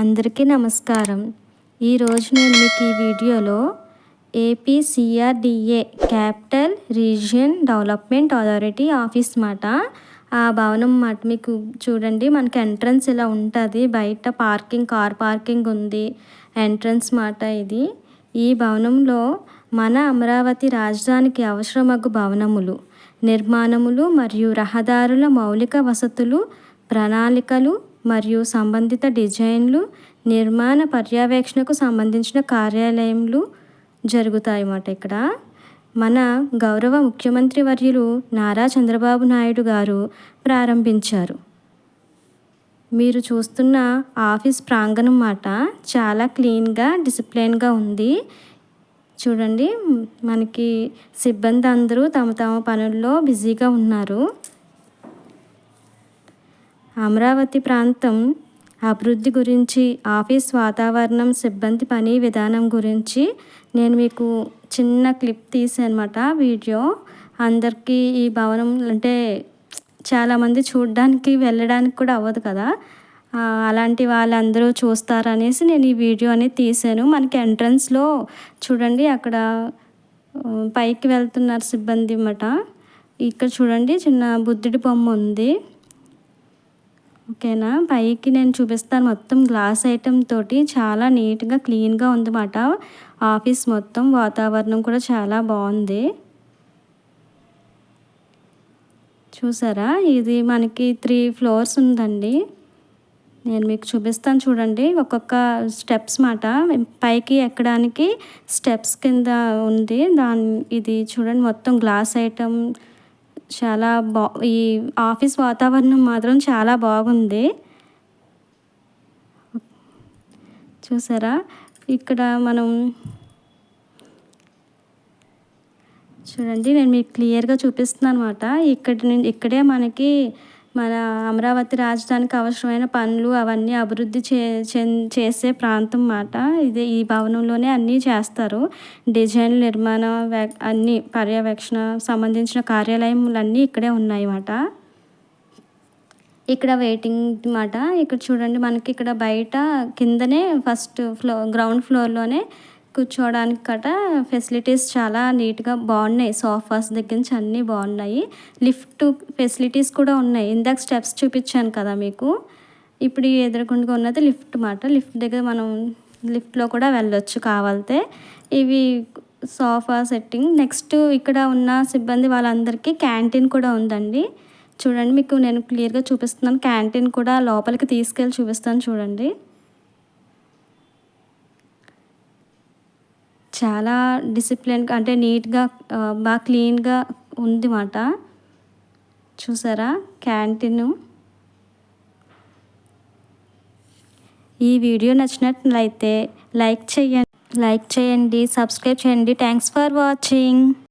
అందరికీ నమస్కారం. ఈరోజు నేను మీకు ఈ వీడియోలో APCRDA capital region development authority office మాట. ఆ భవనం మాట మీకు చూడండి. మనకి ఎంట్రన్స్ ఇలా ఉంటుంది. బయట పార్కింగ్ కార్ పార్కింగ్ ఉంది. ఎంట్రన్స్ మాట ఇది. ఈ భవనంలో మన అమరావతి రాజధానికి అవసరమగు భవనములు నిర్మాణములు మరియు రహదారుల మౌలిక వసతులు ప్రణాళికలు మరియు సంబంధిత డిజైన్లు నిర్మాణ పర్యవేక్షణకు సంబంధించిన కార్యాలయములు జరుగుతాయి అన్నమాట ఇక్కడ. మన గౌరవ ముఖ్యమంత్రి వర్యులు నారా చంద్రబాబు నాయుడు గారు ప్రారంభించారు. మీరు చూస్తున్న ఆఫీస్ ప్రాంగణం మాట చాలా క్లీన్గా డిసిప్లైన్గా ఉంది. చూడండి మనకి సిబ్బంది అందరూ తమ తమ పనుల్లో బిజీగా ఉన్నారు. అమరావతి ప్రాంతం అభివృద్ధి గురించి ఆఫీస్ వాతావరణం సిబ్బంది పని విధానం గురించి నేను మీకు చిన్న క్లిప్ తీసానమాట వీడియో. అందరికీ ఈ భవనం అంటే చాలామంది చూడడానికి వెళ్ళడానికి కూడా అవ్వదు కదా. అలాంటి వాళ్ళందరూ చూస్తారనేసి నేను ఈ వీడియో అనేది తీసాను. మనకి ఎంట్రన్స్లో చూడండి అక్కడ పైకి వెళ్తున్నారు సిబ్బంది అన్నమాట. ఇక్కడ చూడండి చిన్న బుద్ధుడి బొమ్మ ఉంది. ఓకేనా? పైకి నేను చూపిస్తాను మొత్తం గ్లాస్ ఐటెం తోటి. చాలా నీట్గా క్లీన్గా ఉందన్నమాట. ఆఫీస్ మొత్తం వాతావరణం కూడా చాలా బాగుంది. చూసారా? ఇది మనకి త్రీ ఫ్లోర్స్ ఉందండి. నేను మీకు చూపిస్తాను చూడండి. ఒక్కొక్క స్టెప్స్ మాట పైకి ఎక్కడానికి స్టెప్స్ కింద ఉంది. దాని ఇది చూడండి మొత్తం గ్లాస్ ఐటమ్ చాలా బా ఈ ఆఫీస్ వాతావరణం మాత్రం చాలా బాగుంది. చూసారా? ఇక్కడ మనం చూడండి నేను మీకు క్లియర్గా చూపిస్తున్నాను అనమాట ఇక్కడ ఇక్కడే మనకి మన అమరావతి రాజధానికి అవసరమైన పనులు అవన్నీ అభివృద్ధి చే చేసే ప్రాంతం మాట. ఇది ఈ భవనంలోనే అన్నీ చేస్తారు. డిజైన్ నిర్మాణ అన్ని పర్యవేక్షణ సంబంధించిన కార్యాలయములన్నీ ఇక్కడే ఉన్నాయి మాట. ఇక్కడ వెయిటింగ్ మాట. ఇక్కడ చూడండి మనకి ఇక్కడ బయట కిందనే ఫస్ట్ ఫ్లో గ్రౌండ్ ఫ్లోర్లోనే కూర్చోవడానికి కట ఫెసిలిటీస్ చాలా నీట్గా బాగున్నాయి. సోఫాస్ దగ్గర నుంచి అన్నీ బాగున్నాయి. లిఫ్ట్ ఫెసిలిటీస్ కూడా ఉన్నాయి. ఇందాక స్టెప్స్ చూపించాను కదా మీకు. ఇప్పుడు ఎదురుకుండా ఉన్నది లిఫ్ట్ మాట. లిఫ్ట్ దగ్గర మనం లిఫ్ట్లో కూడా వెళ్ళొచ్చు కావాలితే. ఇవి సోఫా సెట్టింగ్. నెక్స్ట్ ఇక్కడ ఉన్న సిబ్బంది వాళ్ళందరికీ క్యాంటీన్ కూడా ఉందండి. చూడండి మీకు నేను క్లియర్గా చూపిస్తున్నాను. క్యాంటీన్ కూడా లోపలికి తీసుకెళ్ళి చూపిస్తాను చూడండి. చాలా డిసిప్లిన్గా అంటే నీట్గా బాగా క్లీన్గా ఉంది మాట చూసారా? క్యాంటీన్ ఈ వీడియో నచ్చినట్లయితే లైక్ చేయండి లైక్ చేయండి సబ్స్క్రైబ్ చేయండి. Thanks for watching